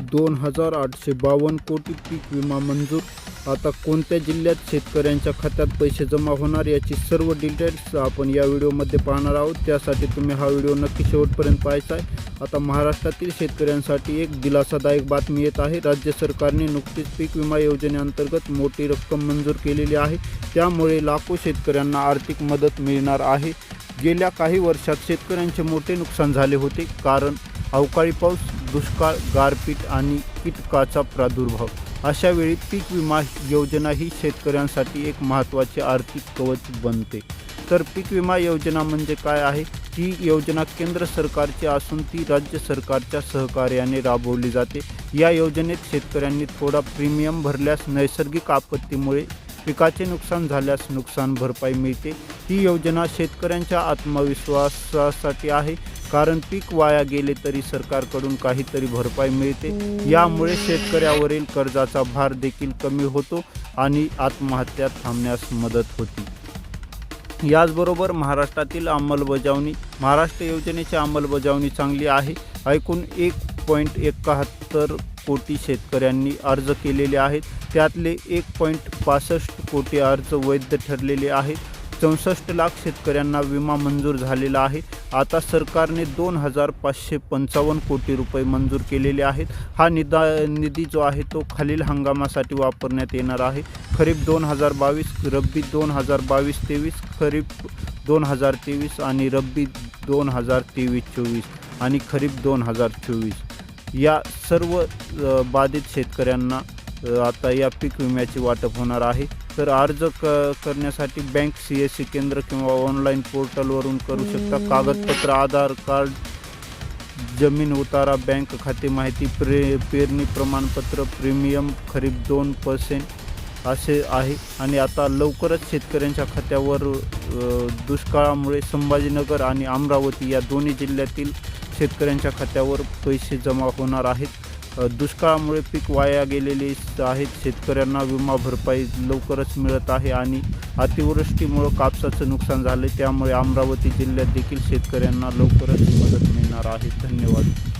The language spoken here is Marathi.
दोन हजार आठशे बावन्न कोटी पीक विमा मंजूर. आता कोणत्या जिल्ह्यात शेतकऱ्यांच्या खात्यात पैसे जमा होणार याची सर्व डिटेल्स आपण या व्हिडिओमध्ये पाहणार आहोत. त्यासाठी तुम्ही हा व्हिडिओ नक्की शेवटपर्यंत पाहायचा आहे. आता महाराष्ट्रातील शेतकऱ्यांसाठी एक दिलासादायक बातमी येत आहे. राज्य सरकारने नुकतीच पीक विमा योजनेअंतर्गत मोठी रक्कम मंजूर केलेली आहे. त्यामुळे लाखो शेतकऱ्यांना आर्थिक मदत मिळणार आहे. गेल्या काही वर्षात शेतकऱ्यांचे मोठे नुकसान झाले होते. कारण अवकाळी पाऊस दुष्काळ गारपीट आणि कीटकाचा प्रादुर्भाव. अशा वेळी पीक विमा योजना ही शेतकऱ्यांसाठी एक महत्त्वाचे आर्थिक कवच बनते. तर पीक विमा योजना म्हणजे काय आहे? ही योजना केंद्र सरकारची असून ती राज्य सरकारच्या सहकार्याने राबवली जाते. या योजनेत शेतकऱ्यांनी थोडा प्रीमियम भरल्यास नैसर्गिक आपत्तीमुळे पिकाचे नुकसान झाल्यास नुकसान भरपाई मिळते. ही योजना शेतकऱ्यांच्या आत्मविश्वासासाठी आहे. कारण पीक वाया गेले तरी सरकारकडून काहीतरी भरपाई मिळते. यामुळे शेतकऱ्यावरील कर्जाचा भार देखील कमी होतो आणि आत्महत्या थांबण्यास मदत होती. याचबरोबर महाराष्ट्रातील अंमलबजावणी महाराष्ट्र योजनेची अंमलबजावणी चांगली आहे. ऐकून एक पॉईंट एकाहत्तर कोटी शेतकऱ्यांनी अर्ज केलेले आहेत. त्यातले एक पॉईंट पासष्ट कोटी अर्ज वैध ठरलेले आहेत. चौसष्ट लाख शेतकऱ्यांना विमा मंजूर झालेला आहे. आता सरकारने दोन हजार पाचशे पंचावन्न कोटी रुपये मंजूर केलेले आहेत. हा निदा निधी जो आहे तो खालील हंगामासाठी वापरण्यात येणार आहे. खरीप दोन हजार बावीस रब्बी दोन हजार बावीस तेवीस खरीप दोन हजार तेवीस आणि रब्बी दोन हजार तेवीस चोवीस आणि खरीप दोन हजार चोवीस. या सर्व बाधित शेतकऱ्यांना आता या पीक विम्याचे वाटप होणार आहे. तर अर्ज क करण्यासाठी बँक सी एस सी केंद्र किंवा ऑनलाईन पोर्टलवरून करू शकता. कागदपत्र आधार कार्ड जमीन उतारा बँक खाते माहिती प्रे पेरणी प्रमाणपत्र प्रीमियम खरीप दोन पर्सेंट असे आहे. आणि आता लवकरच शेतकऱ्यांच्या खात्यावर दुष्काळामुळे संभाजीनगर आणि अमरावती या दोन्ही जिल्ह्यातील शेतकऱ्यांच्या खात्यावर पैसे जमा होणार आहेत. दुष्काळामुळे पीक वाया गेलेले आहेत. शेतकऱ्यांना विमा भरपाई लवकरच मिळत आहे आणि अतिवृष्टीमुळं कापसाचं नुकसान झालं त्यामुळे अमरावती जिल्ह्यात देखील शेतकऱ्यांना लवकरच मदत मिळणार आहे. धन्यवाद.